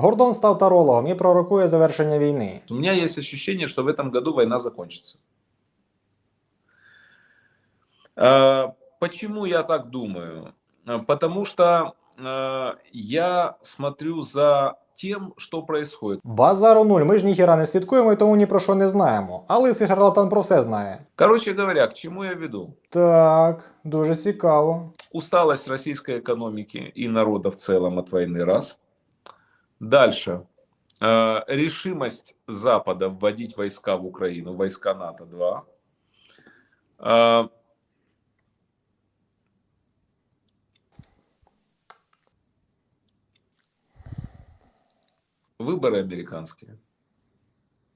Гордон став тарологом і пророкує завершення війни. У меня есть ощущение, что в этом году война закончится. А, Почему я так думаю? А, Потому что а, я смотрю за тем, что происходит. Базару нуль, ми ж ніхіра не слідкуємо і тому ні про що не знаємо. А лисий шарлатан про все знає. Короче говоря, к чему я веду? Так, дуже цікаво. Усталость российской экономики и народа в целом от войны, раз. Дальше. Э, Решимость Запада вводить войска в Украину, войска НАТО, два. Э, Выборы американские.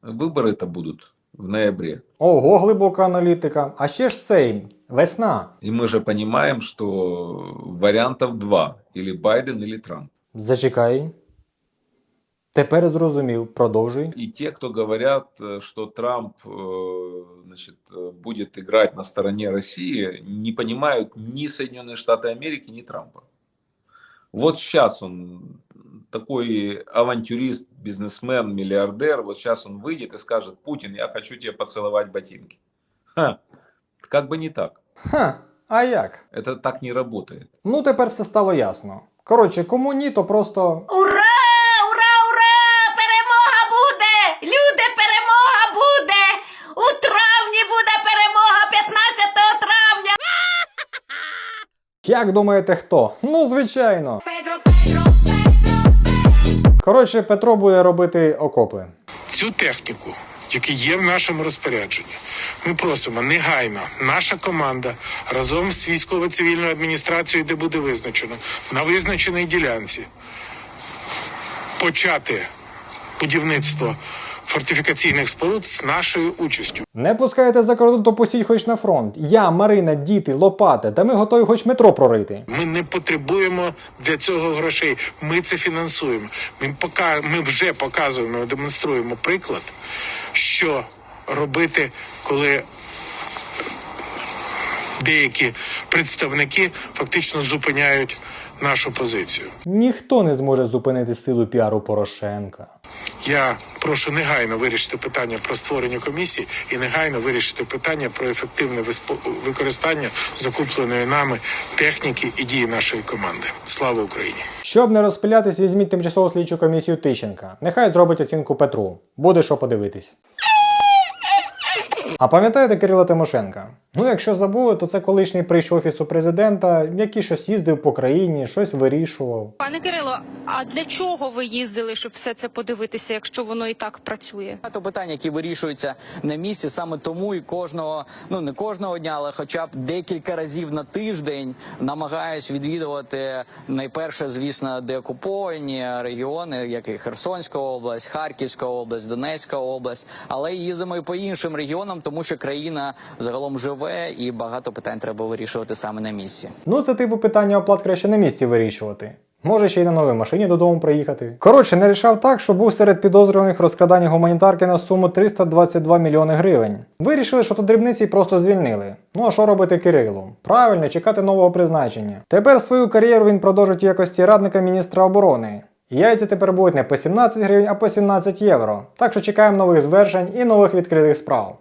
Выборы это будут в ноябре. Ого, глибока аналітика. А ще ж цей весна. И мы же понимаем, что вариантов два. Или Байден, или Трамп. Зачекай. Тепер зрозумів. Продовжуй. И те, кто говорят, э, что Трамп э, значит, э, будет играть на стороне России, не понимают ни Соединенные Штаты Америки, ни Трампа. Вот сейчас он такой авантюрист, бизнесмен, миллиардер, вот сейчас он выйдет и скажет, Путин, я хочу тебе поцеловать ботинки. Ха, как бы не так. Ха, а як? Это так не работает. Ну тепер все стало ясно. Коротше, кому ні, то просто. Як думаєте, хто? Ну, звичайно. Коротше, Петро буде робити окопи. цю техніку, яка є в нашому розпорядженні, ми просимо негайно, наша команда разом з військово-цивільною адміністрацією, де буде визначено, на визначеній ділянці почати будівництво фортифікаційних споруд з нашою участю. Не пускаєте за кордон, то пустіть хоч на фронт. Я, Марина, діти, лопати, та ми готові хоч метро прорити. Ми не потребуємо для цього грошей. Ми це фінансуємо. Ми пока ми вже показуємо, демонструємо приклад, що робити, коли деякі представники фактично зупиняють нашу позицію. Ніхто не зможе зупинити силу піару Порошенка. Я прошу негайно вирішити питання про створення комісії і негайно вирішити питання про ефективне використання закупленої нами техніки і дії нашої команди. Слава Україні! Щоб не розпилятись, візьміть тимчасову слідчу комісію Тищенка. Нехай зробить оцінку Петру. Буде що подивитись. А пам'ятаєте Кирила Тимошенка? Ну, якщо забули, то це колишній прийш офісу президента, який щось їздив по країні, щось вирішував. Пане Кирило, а для чого ви їздили, щоб все це подивитися, якщо воно і так працює? Багато питань, які вирішуються на місці, саме тому і кожного, ну не кожного дня, але хоча б декілька разів на тиждень намагаюсь відвідувати найперше, звісно, деокуповані регіони, як і Херсонська область, Харківська область, Донецька область, але їздимо і по іншим регіонам, тому що країна загалом живе, і багато питань треба вирішувати саме на місці. Ну, це типу питання оплат краще на місці вирішувати. Може ще й на новій машині додому приїхати. Коротше, не рішав так, що був серед підозрюваних розкрадання гуманітарки на суму 322 мільйони гривень. Вирішили, що то дрібниці і просто звільнили. Ну а що робити Кирилу? Правильно, чекати нового призначення. Тепер свою кар'єру він продовжить в якості радника міністра оборони. Яйця тепер будуть не по 17 гривень, а по 17 євро. Так що чекаємо нових звершень і нових відкритих справ.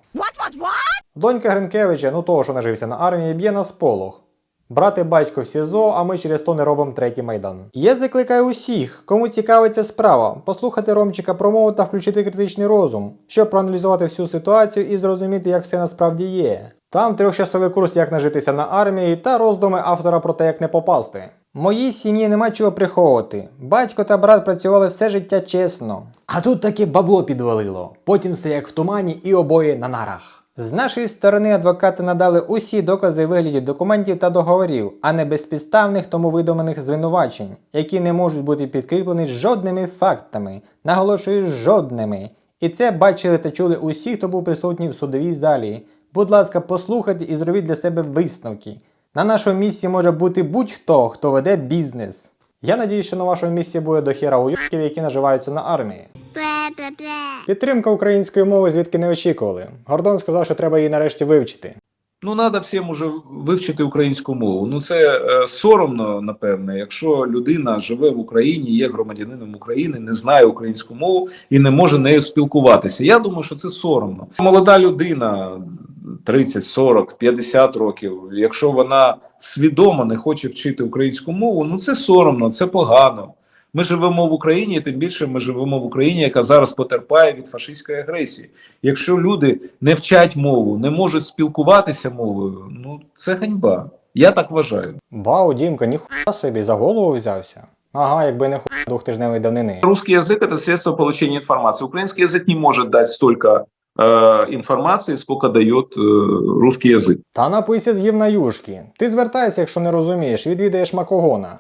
Донька Гринкевича, ну того, що нажився на армії, б'є на сполох. Брати батько в СІЗО, а ми через то не робимо третій майдан. Я закликаю усіх, кому цікавиться справа, послухати Ромчика промову та включити критичний розум, щоб проаналізувати всю ситуацію і зрозуміти, як все насправді є. Там трьохчасовий курс, як нажитися на армії, та роздуми автора про те, як не попасти. Моїй сім'ї нема чого приховувати. Батько та брат працювали все життя чесно. А тут таке бабло підвалило. Потім все як в тумані і обоє на нарах. З нашої сторони адвокати надали усі докази вигляді документів та договорів, а не безпідставних тому видуманих звинувачень, які не можуть бути підкріплені жодними фактами. Наголошую, жодними. І це бачили та чули усі, хто був присутній в судовій залі. Будь ласка, послухайте і зробіть для себе висновки. На нашому місці може бути будь-хто, хто веде бізнес. Я надію, що на вашому місці буде дохіра уйобків, які наживаються на армії. Підтримка української мови звідки не очікували. Гордон сказав, що треба її нарешті вивчити. Ну, треба всім уже вивчити українську мову. Ну, це е, соромно, напевне, якщо людина живе в Україні, є громадянином України, не знає українську мову і не може нею спілкуватися. Я думаю, що це соромно. Молода людина 30, 40, 50 років, якщо вона свідомо не хоче вчити українську мову, ну це соромно, це погано. Ми живемо в Україні, і тим більше ми живемо в Україні, яка зараз потерпає від фашистської агресії. Якщо люди не вчать мову, не можуть спілкуватися мовою, ну це ганьба. Я так вважаю. Бау, Дімка, ніхуя собі за голову взявся. Ага, якби не хуй двохтижневої давнини. Русский язык это средство получения информации. Украинский язык не может дать столько э, информации, сколько дает э, русский язык. Та напийся з гівна юшки. Ти звертайся, якщо не розумієш, відвідаєш Макогона.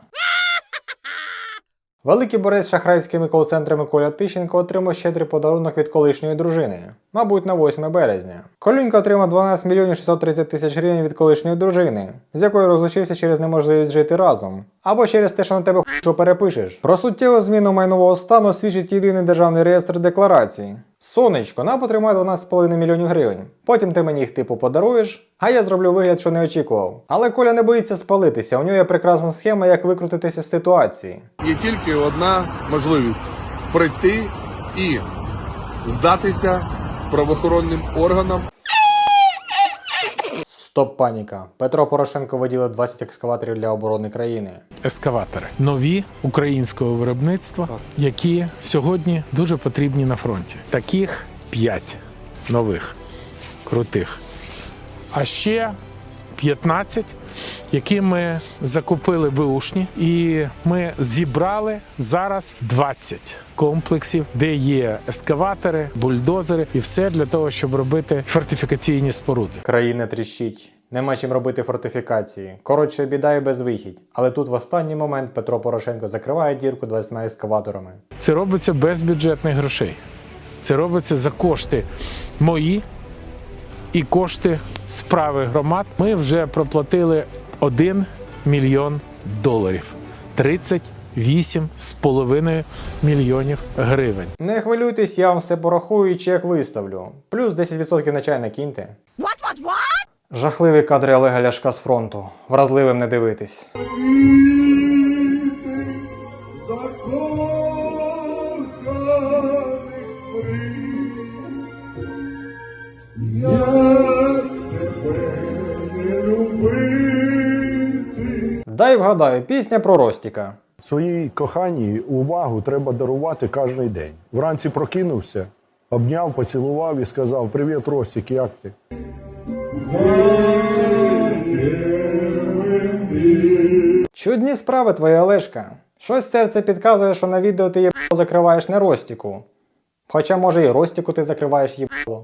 Великий борець з шахрайськими кол-центрами Коля Тищенко отримав щедрий подарунок від колишньої дружини, мабуть, на 8 березня. Колюнька отримав 12 мільйонів 630 тисяч гривень від колишньої дружини, з якою розлучився через неможливість жити разом, або через те, що на тебе що перепишеш. Про суттєву зміну майнового стану свідчить єдиний державний реєстр декларацій. Сонечко, на потримай 12,5 мільйонів гривень. Потім ти мені їх типу подаруєш, а я зроблю вигляд, що не очікував. Але Коля не боїться спалитися, у нього є прекрасна схема, як викрутитися з ситуації. Є тільки одна можливість прийти і здатися правоохоронним органам Стоп паніка. Петро Порошенко виділив 20 екскаваторів для оборони країни. ескаватори нові українського виробництва, які сьогодні дуже потрібні на фронті. Таких п'ять нових крутих. А ще 15, які ми закупили беушні, і ми зібрали зараз 20 комплексів, де є ескаватори, бульдозери і все для того, щоб робити фортифікаційні споруди. Країна тріщить. Нема чим робити фортифікації. Коротше, біда і безвихідь. Але тут в останній момент Петро Порошенко закриває дірку 20 ескаваторами. Це робиться без бюджетних грошей. Це робиться за кошти мої і кошти справи громад. Ми вже проплатили 1 мільйон доларів. 38,5 мільйонів гривень. Не хвилюйтесь, я вам все порахую і чек виставлю. Плюс 10% на чай накиньте. Жахливі кадри Олега Ляшка з фронту. Вразливим не дивитись. Дай вгадаю, пісня про Ростіка. Своїй коханій увагу треба дарувати кожен день. Вранці прокинувся, обняв, поцілував і сказав: Привіт, Ростік, як ти? Чудні справи твої, Олешка. Щось серце підказує, що на відео ти їбало закриваєш не Ростіку. Хоча, може, і Ростіку ти закриваєш їбало.